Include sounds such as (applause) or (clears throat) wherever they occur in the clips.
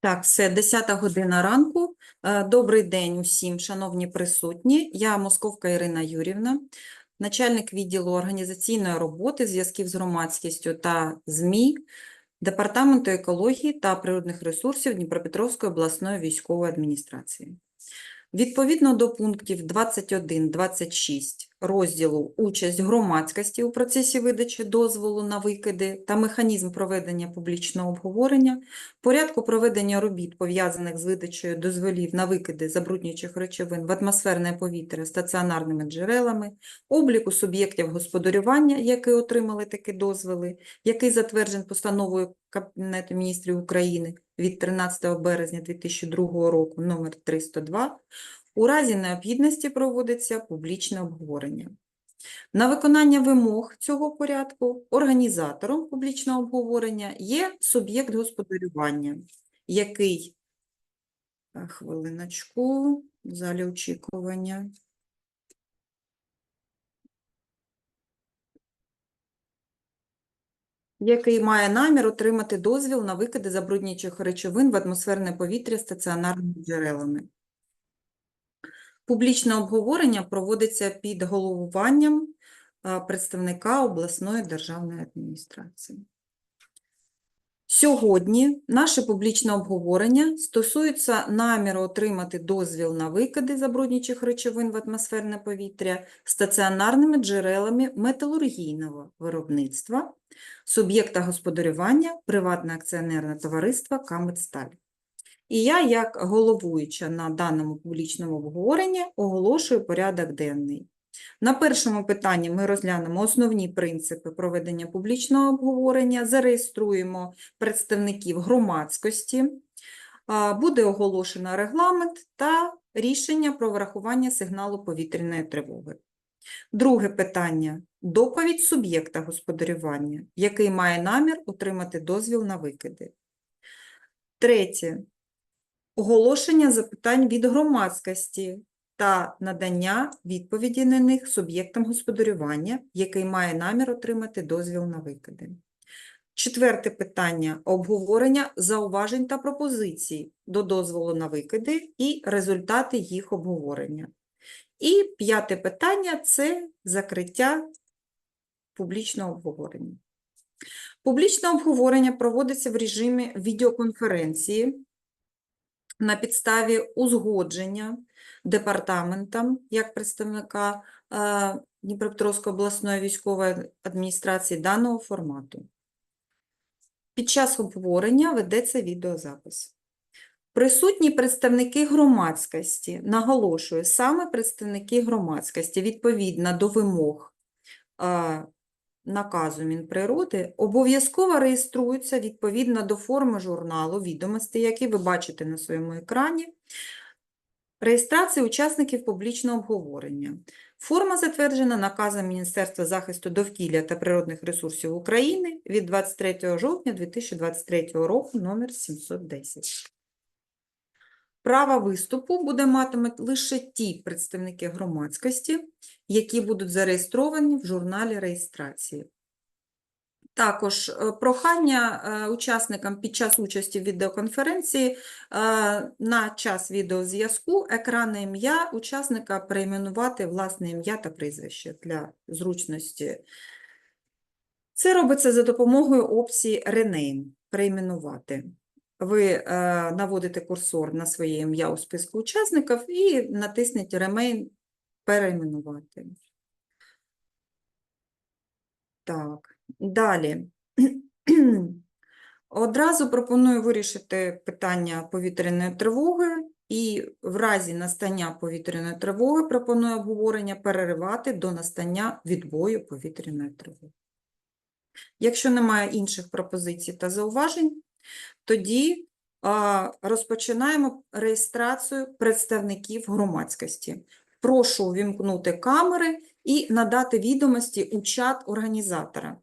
Так, все, 10 година ранку. Е, Добрий день усім, шановні присутні. Я Московка Ірина Юрівна, начальник відділу організаційної роботи, зв'язків з громадськістю та ЗМІ Департаменту екології та природних ресурсів Дніпропетровської обласної військової адміністрації. Відповідно до пунктів 21-26 розділу «Участь громадськості у процесі видачі дозволу на викиди та механізм проведення публічного обговорення, порядку проведення робіт, пов'язаних з видачею дозволів на викиди забруднюючих речовин в атмосферне повітря стаціонарними джерелами, обліку суб'єктів господарювання, які отримали такі дозволи, який затверджений постановою Кабінету міністрів України від 13 березня 2002 року номер 302, у разі необхідності проводиться публічне обговорення. На виконання вимог цього порядку організатором публічного обговорення є суб'єкт господарювання, який, хвилиночку, в залі очікування. який має намір отримати дозвіл на викиди забруднюючих речовин в атмосферне повітря стаціонарними джерелами. Публічне обговорення проводиться під головуванням представника обласної державної адміністрації. Сьогодні наше публічне обговорення стосується наміру отримати дозвіл на викиди забруднюючих речовин в атмосферне повітря стаціонарними джерелами металургійного виробництва суб'єкта господарювання приватне акціонерне товариство «Камедсталь». І я, як головуюча на даному публічному обговоренні, оголошую порядок денний. На першому питанні ми розглянемо основні принципи проведення публічного обговорення, зареєструємо представників громадськості, буде оголошено регламент та рішення про врахування сигналу повітряної тривоги. Друге питання – доповідь суб'єкта господарювання, який має намір отримати дозвіл на викиди. Третє – оголошення запитань від громадськості та надання відповіді на них суб'єктам господарювання, який має намір отримати дозвіл на викиди. Четверте питання – обговорення зауважень та пропозицій до дозволу на викиди і результати їх обговорення. І п'яте питання – це закриття публічного обговорення. Публічне обговорення проводиться в режимі відеоконференції на підставі узгодження департаментом як представника е, Дніпропетровської обласної військової адміністрації даного формату. Під час обговорення ведеться відеозапис. Присутні представники громадськості, наголошую, саме представники громадськості, відповідно до вимог е, наказу Мінприроди, обов'язково реєструються відповідно до форми журналу відомостей, які ви бачите на своєму екрані. Реєстрація учасників публічного обговорення. Форма затверджена наказом Міністерства захисту довкілля та природних ресурсів України від 23 жовтня 2023 року номер 710. Право виступу буде матимуть лише ті представники громадськості, які будуть зареєстровані в журналі реєстрації. Також е, прохання е, учасникам під час участі в відеоконференції е, на час відеозв'язку екранне ім'я учасника перейменувати власне ім'я та прізвище для зручності. Це робиться за допомогою опції Rename – перейменувати. Ви е, наводите курсор на своє ім'я у списку учасників і натисніть Remain перейменувати. Так, далі. (clears throat) Одразу пропоную вирішити питання повітряної тривоги і в разі настання повітряної тривоги пропоную обговорення переривати до настання відбою повітряної тривоги. Якщо немає інших пропозицій та зауважень, тоді розпочинаємо реєстрацію представників громадськості. Прошу увімкнути камери і надати відомості у чат організатора.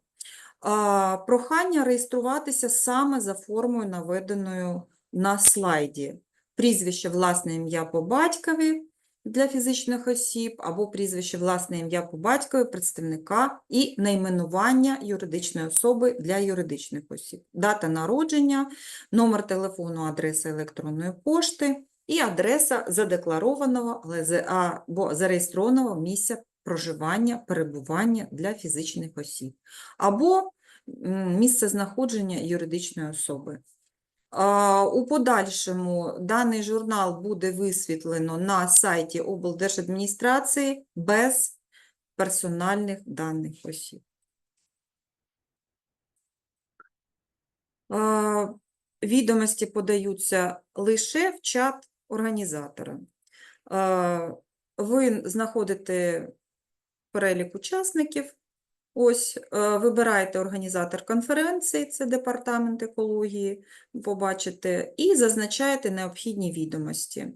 Прохання реєструватися саме за формою, наведеною на слайді. Прізвище, власне ім'я по батькові для фізичних осіб або прізвище власне ім'я по батькові представника і найменування юридичної особи для юридичних осіб, дата народження, номер телефону, адреса електронної пошти і адреса задекларованого або зареєстрованого місця проживання, перебування для фізичних осіб, або місце знаходження юридичної особи. У подальшому даний журнал буде висвітлено на сайті облдержадміністрації без персональних даних осіб. Відомості подаються лише в чат організатора. Ви знаходите перелік учасників. Ось, е, вибираєте організатор конференції, це департамент екології, побачите, і зазначаєте необхідні відомості.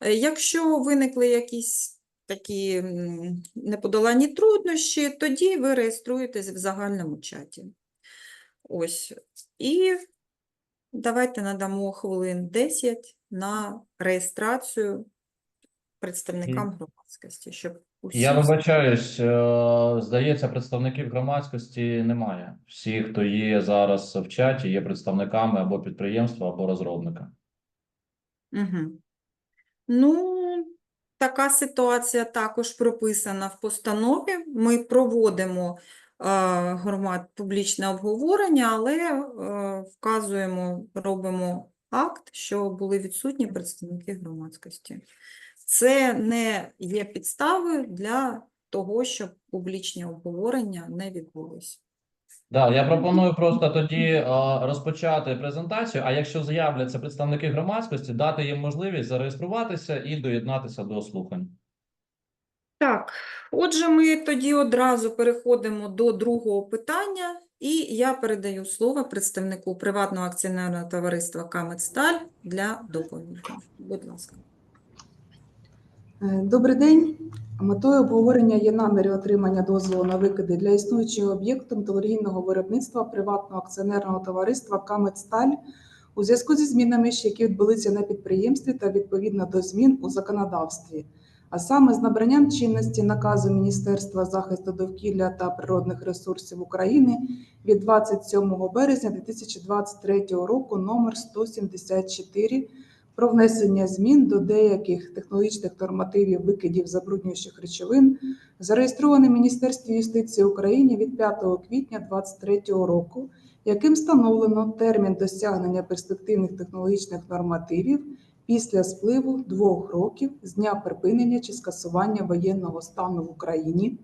Е, Якщо виникли якісь такі неподолані труднощі, тоді ви реєструєтесь в загальному чаті. Ось. І давайте надамо хвилин 10 на реєстрацію представникам громадськості, щоб усі Я вибачаюсь, е, здається, представників громадськості немає. Всі, хто є зараз в чаті, є представниками або підприємства, або розробника. Угу. Ну, така ситуація також прописана в постанові. Ми проводимо е, громад публічне обговорення, але е, вказуємо, робимо акт, що були відсутні представники громадськості. Це не є підставою для того, щоб публічні обговорення не відбулися. Да, я пропоную просто тоді е, розпочати презентацію. А якщо з'являться представники громадськості, дати їм можливість зареєструватися і доєднатися до слухань. Так, отже, ми тоді одразу переходимо до другого питання, і я передаю слово представнику приватного акціонерного товариства «Камедсталь» для доповіді. Будь ласка. Е, Добрий день. Метою обговорення є наміри отримання дозволу на викиди для існуючого об'єкту металургійного виробництва приватного акціонерного товариства «Камедсталь» у зв'язку зі змінами, які відбулися на підприємстві та відповідно до змін у законодавстві, а саме з набранням чинності наказу Міністерства захисту довкілля та природних ресурсів України від 27 березня 2023 року номер 174 про внесення змін до деяких технологічних нормативів викидів забруднюючих речовин, зареєстрований Міністерстві юстиції України від 5 квітня 2023 року, яким встановлено термін досягнення перспективних технологічних нормативів після спливу двох років з дня припинення чи скасування воєнного стану в Україні,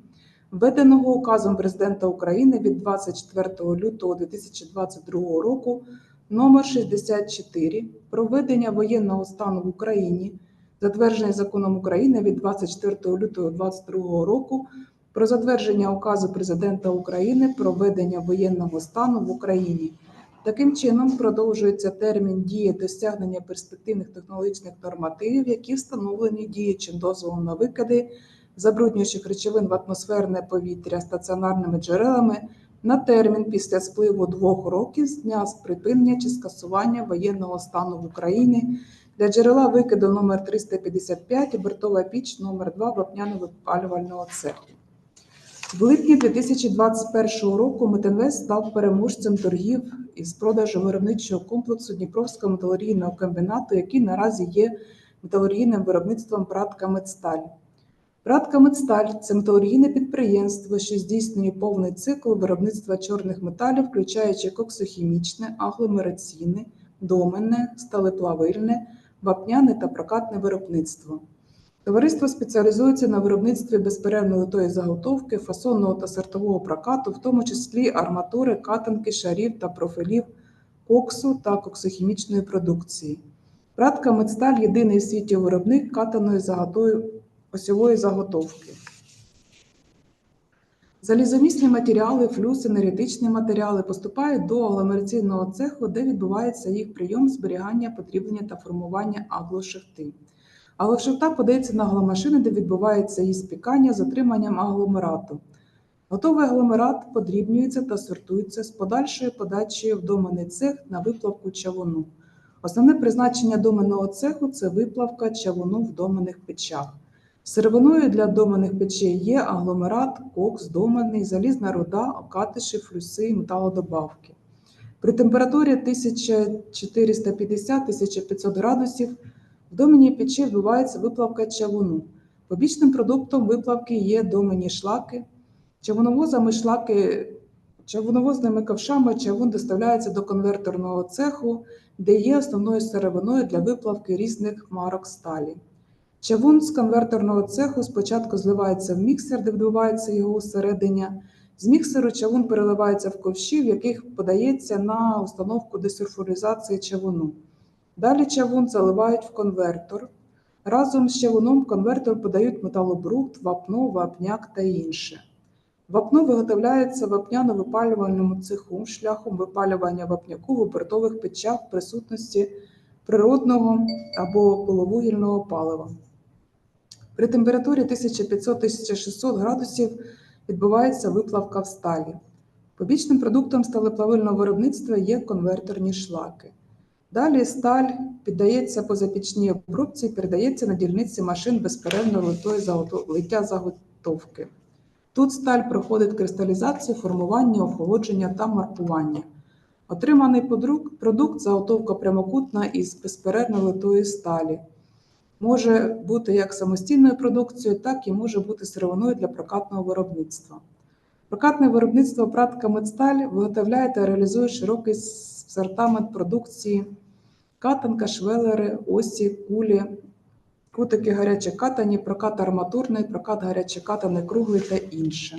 введеного указом президента України від 24 лютого 2022 року номер 64 про введення воєнного стану в Україні, затверджений законом України від 24 лютого 2022 року про затвердження указу президента України про введення воєнного стану в Україні. Таким чином продовжується термін дії досягнення перспективних технологічних нормативів, які встановлені діючим дозволом на викиди забруднюючих речовин в атмосферне повітря стаціонарними джерелами на термін після спливу двох років з дня з припинення чи скасування воєнного стану в Україні для джерела викиду номер 355 обертова піч номер 2 вапняно-випалювального цеху. В липні 2021 року Метинвест став переможцем торгів із продажу виробничого комплексу Дніпровського металургійного комбінату, який наразі є металургійним виробництвом «Пратка Медсталь». «Пратка Медсталь» – це металургійне підприємство, що здійснює повний цикл виробництва чорних металів, включаючи коксохімічне, агломераційне, доменне, сталеплавильне, вапняне та прокатне виробництво. Товариство спеціалізується на виробництві безперервної литої заготовки, фасонного та сортового прокату, в тому числі арматури, катанки, шарів та профілів коксу та коксохімічної продукції. Пратка Медсталь – єдиний в світі виробник катаної заготової осьової заготовки. Залізомісні матеріали, флюс, енергетичні матеріали поступають до агломераційного цеху, де відбувається їх прийом, зберігання, потріблення та формування аглошахти. Аглошахта подається на агломашини, де відбувається її спікання з отриманням агломерату. Готовий агломерат подрібнюється та сортується з подальшою подачею в доменний цех на виплавку чавуну. Основне призначення доменного цеху це виплавка чавуну в доменних печах. Сировиною для доменних печей є агломерат, кокс, доменний, залізна руда, окатиші, флюси і металодобавки. При температурі 1450-1500 градусів в доменній печі відбувається виплавка чавуну. Побічним продуктом виплавки є доменні шлаки. Чавуновозами шлаки, чавуновозними ковшами чавун доставляється до конверторного цеху, де є основною сировиною для виплавки різних марок сталі. Чавун з конверторного цеху спочатку зливається в міксер, де відбувається його усередення. З міксеру чавун переливається в ковші, в яких подається на установку десульфуризації чавуну. Далі чавун заливають в конвертор. Разом з чавуном в конвертор подають металобрухт, вапно, вапняк та інше. Вапно виготовляється в вапняно-випалювальному цеху шляхом випалювання вапняку в обертових печах в присутності природного або половугільного палива. При температурі 1500-1600 градусів відбувається виплавка в сталі. Побічним продуктом сталеплавильного виробництва є конверторні шлаки. Далі сталь піддається позапічній обробці і передається на дільниці машин безперервно лиття заготовки. Тут сталь проходить кристалізацію, формування, охолодження та маркування. Отриманий продукт заготовка прямокутна із безперервно литої сталі. Може бути як самостійною продукцією, так і може бути сировиною для прокатного виробництва. Прокатне виробництво Пратка Медсталь виготовляє та реалізує широкий сортамент продукції катанка, швелери, осі, кулі, кутики гаряче катані, прокат арматурний, прокат гаряче катаний круглий та інше.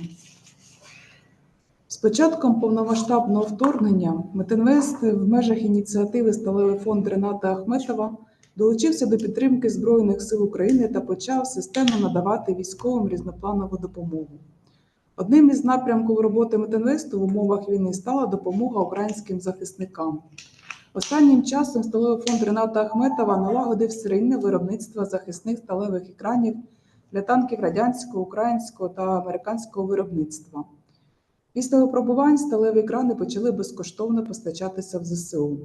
З початком повномасштабного вторгнення Метинвест в межах ініціативи Сталевий фонд Рената Ахметова долучився до підтримки Збройних сил України та почав системно надавати військовим різнопланову допомогу. Одним із напрямків роботи Метинвесту в умовах війни стала допомога українським захисникам. Останнім часом сталевий фонд Рената Ахметова налагодив серійне виробництво захисних сталевих екранів для танків радянського, українського та американського виробництва. Після випробувань сталеві екрани почали безкоштовно постачатися в ЗСУ.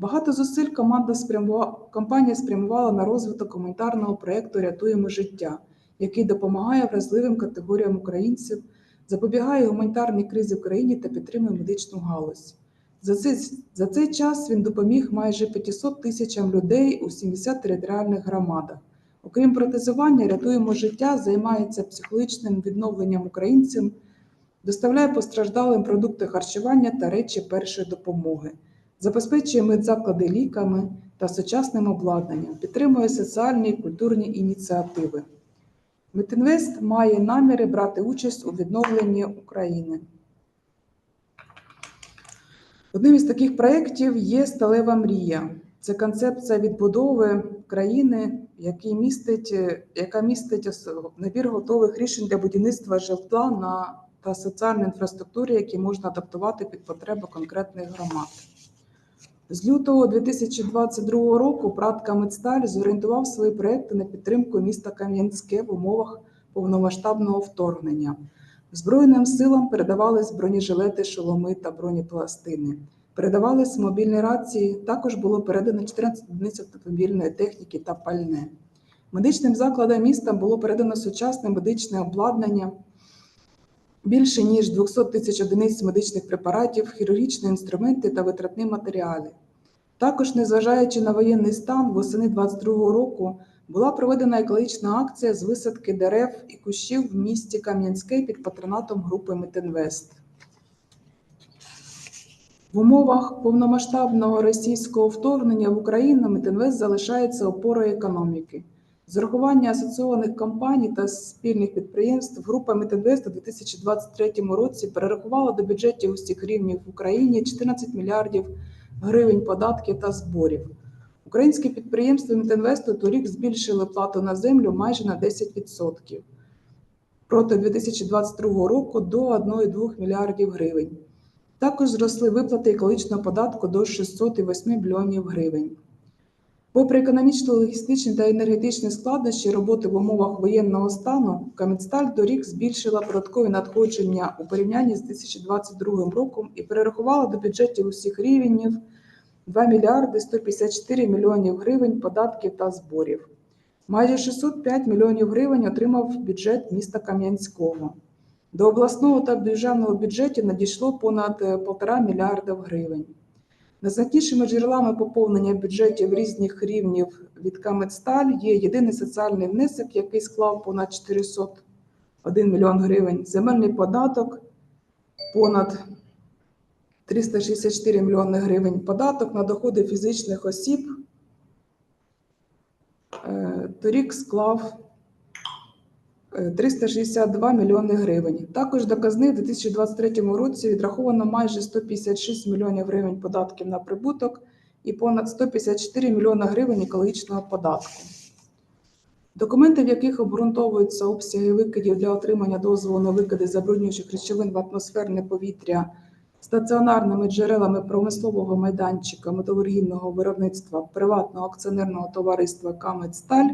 Багато зусиль команда спрямува... компанія спрямувала на розвиток гуманітарного проєкту Рятуємо життя, який допомагає вразливим категоріям українців, запобігає гуманітарній кризі в країні та підтримує медичну галузь. За цей, за цей час він допоміг майже 500 тисячам людей у 70 територіальних громадах. Окрім протезування, рятуємо життя, займається психологічним відновленням українців, доставляє постраждалим продукти харчування та речі першої допомоги, забезпечує медзаклади ліками та сучасним обладнанням, підтримує соціальні і культурні ініціативи. Метинвест має наміри брати участь у відновленні України. Одним із таких проєктів є Сталева мрія. Це концепція відбудови країни, який містить, яка містить набір готових рішень для будівництва житла на, та соціальної інфраструктури, які можна адаптувати під потреби конкретних громад. З лютого 2022 року Медсталь зорієнтував свої проекти на підтримку міста Кам'янське в умовах повномасштабного вторгнення. Збройним силам передавались бронежилети, шоломи та бронепластини. Передавались мобільні рації. Також було передано 14 одиниць автомобільної техніки та пальне. Медичним закладам міста було передано сучасне медичне обладнання, більше ніж 200 тисяч одиниць медичних препаратів, хірургічні інструменти та витратні матеріали. Також, незважаючи на воєнний стан, восени 2022 року була проведена екологічна акція з висадки дерев і кущів в місті Кам'янське під патронатом групи Метинвест. В умовах повномасштабного російського вторгнення в Україну Метинвест залишається опорою економіки. З урахування асоційованих компаній та спільних підприємств група Метинвест у 2023 році перерахувала до бюджетів усіх рівнів в Україні 14 мільярдів гривень податків та зборів. Українські підприємства Метинвесту торік збільшили плату на землю майже на 10% проти 2022 року до 1,2 мільярдів гривень. Також зросли виплати екологічного податку до 608 мільйонів гривень. Попри економічно-логістичні та енергетичні складнощі роботи в умовах воєнного стану, Кам'янсталь торік збільшила податкові надходження у порівнянні з 2022 роком і перерахувала до бюджетів усіх рівнів 2 мільярди 154 мільйонів гривень податків та зборів. Майже 605 мільйонів гривень отримав бюджет міста Кам'янського. До обласного та державного бюджетів надійшло понад е, 1,5 мільярда гривень. Найзначнішими джерелами поповнення бюджетів різних рівнів від Камедсталь є єдиний соціальний внесок, який склав понад 401 мільйон гривень, земельний податок понад 364 мільйони гривень, податок на доходи фізичних осіб е, торік склав 362 мільйони гривень. Також до казни в 2023 році відраховано майже 156 мільйонів гривень податків на прибуток і понад 154 мільйони гривень екологічного податку. Документи, в яких обґрунтовуються обсяги викидів для отримання дозволу на викиди забруднюючих речовин в атмосферне повітря стаціонарними джерелами промислового майданчика металургійного виробництва приватного акціонерного товариства «Камедсталь»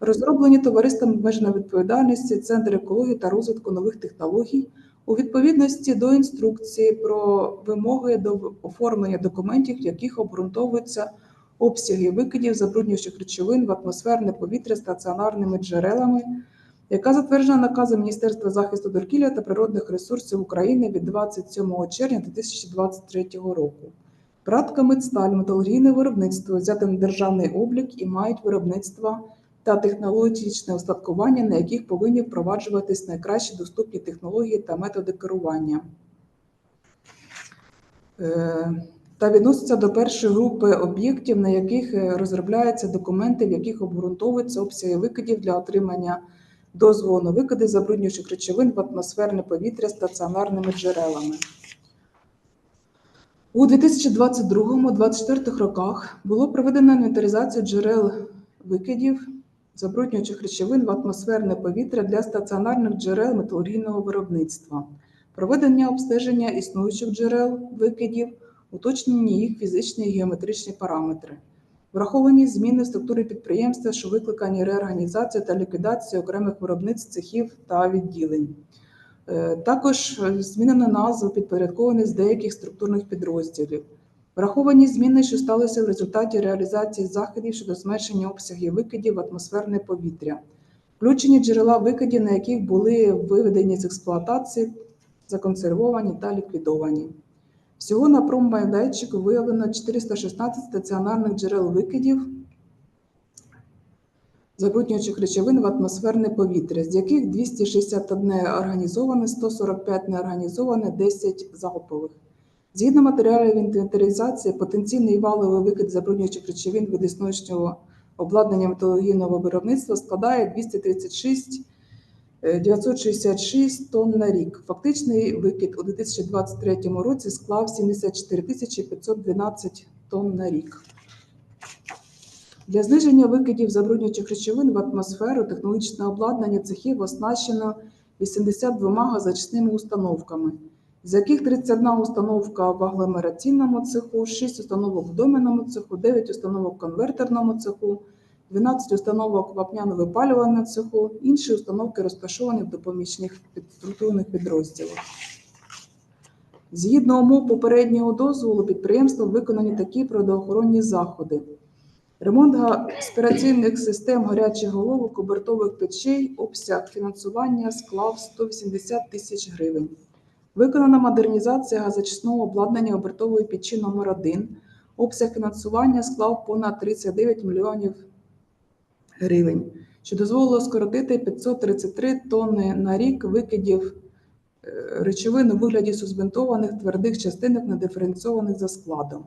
розроблені товариством обмеженої відповідальності Центр екології та розвитку нових технологій у відповідності до інструкції про вимоги до оформлення документів, в яких обґрунтовуються обсяги викидів забруднюючих речовин в атмосферне повітря стаціонарними джерелами, яка затверджена наказом Міністерства захисту довкілля та природних ресурсів України від 27 червня 2023 року. Пратка Медсталь, металургійне виробництво взяте на державний облік і мають виробництво та технологічне устаткування, на яких повинні впроваджуватись найкращі доступні технології та методи керування. Е, Та відноситься до першої групи об'єктів, на яких е, розробляються документи, в яких обґрунтовуються обсяги викидів для отримання дозволу на викиди забруднюючих речовин в атмосферне повітря стаціонарними джерелами. У 2022-2024 роках було проведено інвентаризацію джерел викидів забруднюючих речовин в атмосферне повітря для стаціонарних джерел металургійного виробництва, проведення обстеження існуючих джерел викидів, уточнення їх фізичні і геометричні параметри, враховані зміни в структурі підприємства, що викликані реорганізацією та ліквідацією окремих виробництв цехів та відділень. Е, Також е, змінено назву підпорядкованих з деяких структурних підрозділів. Враховані зміни, що сталися в результаті реалізації заходів щодо зменшення обсягів викидів в атмосферне повітря, включені джерела викидів, на яких були виведені з експлуатації, законсервовані та ліквідовані. Всього на промайданчику виявлено 416 стаціонарних джерел викидів забруднюючих речовин в атмосферне повітря, з яких 261 організоване, 145 неорганізоване, 10 залпових. Згідно матеріалів інвентаризації, потенційний валовий викид забруднюючих речовин від існуючого обладнання металургійного виробництва складає 236 е, 966 тонн на рік. Фактичний викид у 2023 році склав 74 512 тонн на рік. Для зниження викидів забруднюючих речовин в атмосферу технологічне обладнання цехів оснащено 82 газочисними установками, з яких 31 установка в агломераційному цеху, 6 установок в доменному цеху, 9 установок в конвертерному цеху, 12 установок в вапняно-випалювальному цеху, інші установки розташовані в допоміжних підструктурних підрозділах. Згідно умов попереднього дозволу, підприємством виконані такі природоохоронні заходи. Ремонт аспіраційних систем гарячих головок, обертових печей, обсяг фінансування склав 180 тисяч гривень. Виконана модернізація газочисного обладнання обертової печі номер 1 Обсяг фінансування склав понад 39 мільйонів гривень, що дозволило скоротити 533 тонни на рік викидів е, речовин у вигляді суспендованих твердих частинок, недиференційованих за складом.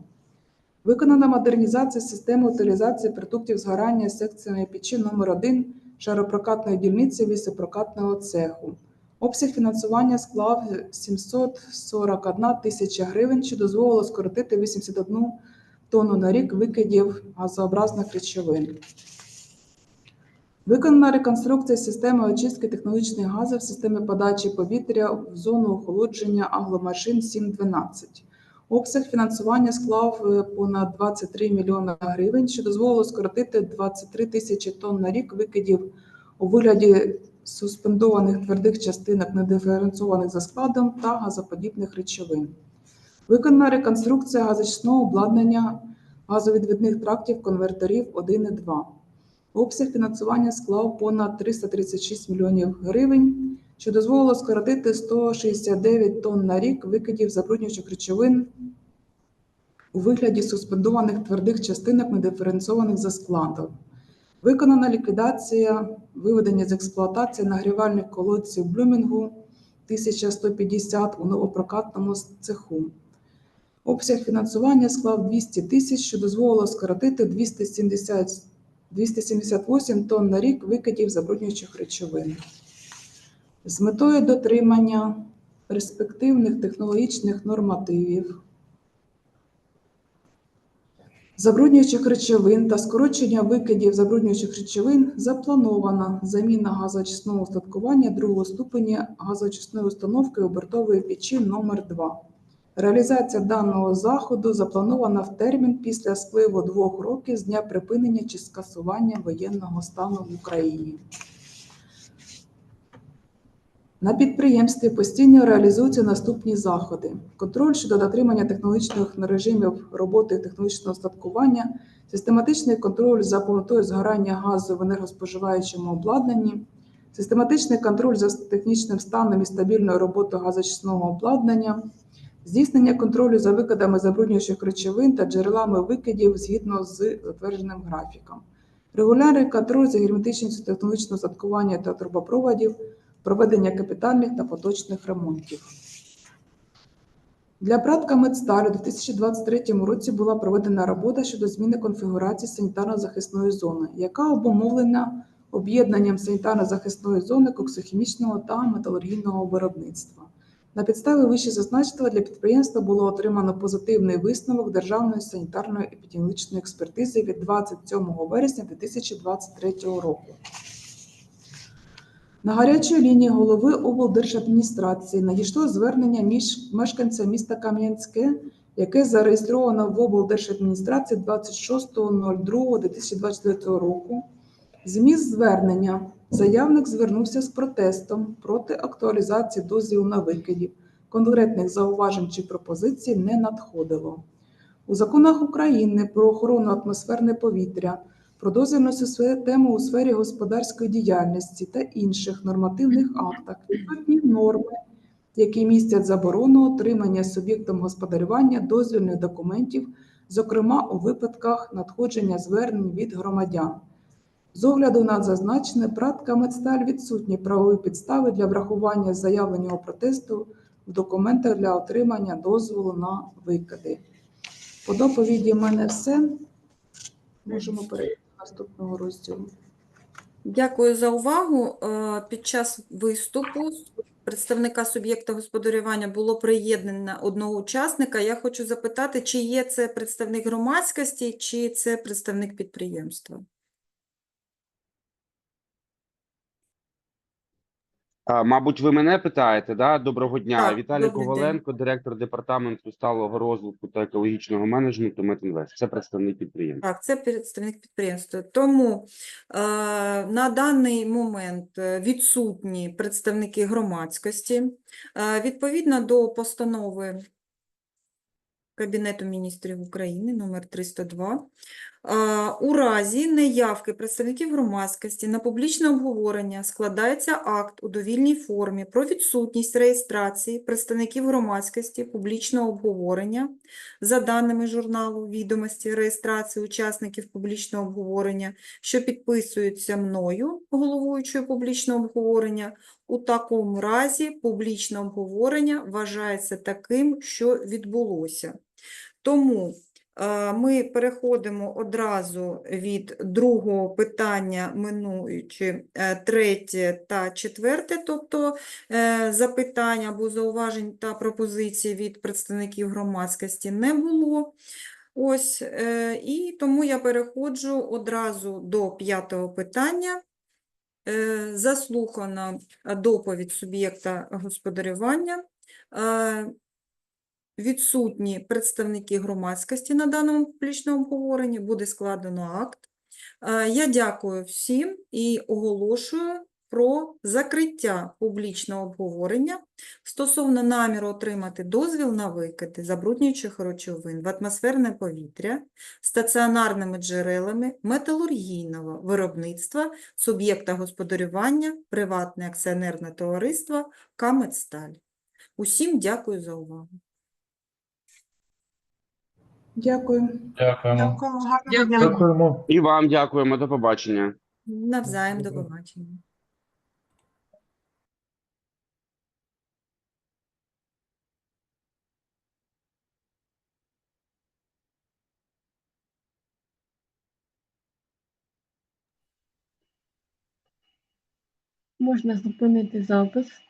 Виконана модернізація системи утилізації продуктів згорання секціями печі номер 1 шаропрокатної дільниці лісопрокатного цеху. Обсяг фінансування склав 741 тисяча гривень, що дозволило скоротити 81 тонну на рік викидів газообразних речовин. Виконана реконструкція системи очистки технологічних газів системи подачі повітря в зону охолодження агломашин 712. Обсяг фінансування склав е, понад 23 мільйони гривень, що дозволило скоротити 23 тисячі тонн на рік викидів у вигляді суспендованих твердих частинок, недиференційованих за складом та газоподібних речовин. Виконана реконструкція газочисного обладнання газовідвідних трактів конверторів 1 і 2. Обсяг фінансування склав понад 336 мільйонів гривень, що дозволило скоротити 169 тонн на рік викидів забруднюючих речовин у вигляді суспендованих твердих частинок, недиференційованих за складом. Виконана ліквідація виведення з експлуатації нагрівальних колодців Блюмінгу 1150 у новопрокатному цеху. Обсяг фінансування склав 200 тисяч, що дозволило скоротити 270, 278 тонн на рік викидів забруднюючих речовин. З метою дотримання перспективних технологічних нормативів забруднюючих речовин та скорочення викидів забруднюючих речовин запланована заміна газоочисного устаткування другого ступеня газоочисної установки обертової печі номер 2 Реалізація даного заходу запланована в термін після спливу двох років з дня припинення чи скасування воєнного стану в Україні. На підприємстві постійно реалізуються наступні заходи: контроль щодо дотримання технологічних режимів роботи технологічного устаткування, систематичний контроль за повнотою згорання газу в енергоспоживаючому обладнанні, систематичний контроль за технічним станом і стабільною роботою газочисного обладнання, здійснення контролю за викидами забруднюючих речовин та джерелами викидів згідно з затвердженим графіком, регулярний контроль за герметичністю технологічного устаткування та трубопроводів, проведення капітальних та поточних ремонтів. Для Пратка Медсталь у 2023 році була проведена робота щодо зміни конфігурації санітарно-захисної зони, яка обумовлена об'єднанням санітарно-захисної зони коксохімічного та металургійного виробництва. На підставі вище зазначеного для підприємства було отримано позитивний висновок Державної санітарної епідеміологічної експертизи від 27 вересня 2023 року. На гарячій лінії голови облдержадміністрації надійшло звернення між мешканця міста Кам'янське, яке зареєстровано в облдержадміністрації 26.02.2024 року. Зміст звернення. Заявник звернувся з протестом проти актуалізації дозвілу на викидів. Конкретних зауважень чи пропозицій не надходило. У законах України про охорону атмосферне повітря, про дозвільну систему у сфері господарської діяльності та інших нормативних актах відсутні норми, які містять заборону отримання суб'єктом господарювання дозвільних документів, зокрема у випадках надходження звернень від громадян. З огляду на зазначене, Пратка Медсталь відсутні правові підстави для врахування заявленого протесту в документах для отримання дозволу на викиди. По доповіді в мене все. Можемо перейти наступного розділу. Дякую за увагу. Е, Під час виступу представника суб'єкта господарювання було приєднано одного учасника. Я хочу запитати, чи є це представник громадськості, чи це представник підприємства? А, Мабуть, ви мене питаєте, да? Доброго дня. Так, Віталій добрий день. Коваленко, директор департаменту сталого розвитку та екологічного менеджменту Метінвест. Це представник підприємства. Так, це представник підприємства. Тому е, на даний момент е, відсутні представники громадськості. Е, відповідно до постанови Кабінету міністрів України номер 302, е, у разі неявки представників громадськості на публічне обговорення складається акт у довільній формі про відсутність реєстрації представників громадськості публічного обговорення за даними журналу відомості реєстрації учасників публічного обговорення, що підписуються мною, головуючою публічного обговорення. У такому разі публічне обговорення вважається таким, що відбулося. Тому ми переходимо одразу від другого питання, минуючи е, третє та четверте, тобто е, запитань або зауважень та пропозицій від представників громадськості не було. Ось, е, і тому я переходжу одразу до п'ятого питання. Заслухана доповідь суб'єкта господарювання. Відсутні представники громадськості на даному публічному обговоренні, буде складено акт. Е, Я дякую всім і оголошую про закриття публічного обговорення стосовно наміру отримати дозвіл на викиди забруднюючих речовин в атмосферне повітря стаціонарними джерелами металургійного виробництва суб'єкта господарювання приватне акціонерне товариство «Каметсталь». Усім дякую за увагу. Дякую. Дякуємо. Гарного дня. Дякуємо. І вам дякуємо. До побачення. Навзаєм до побачення. Можна зупинити запис.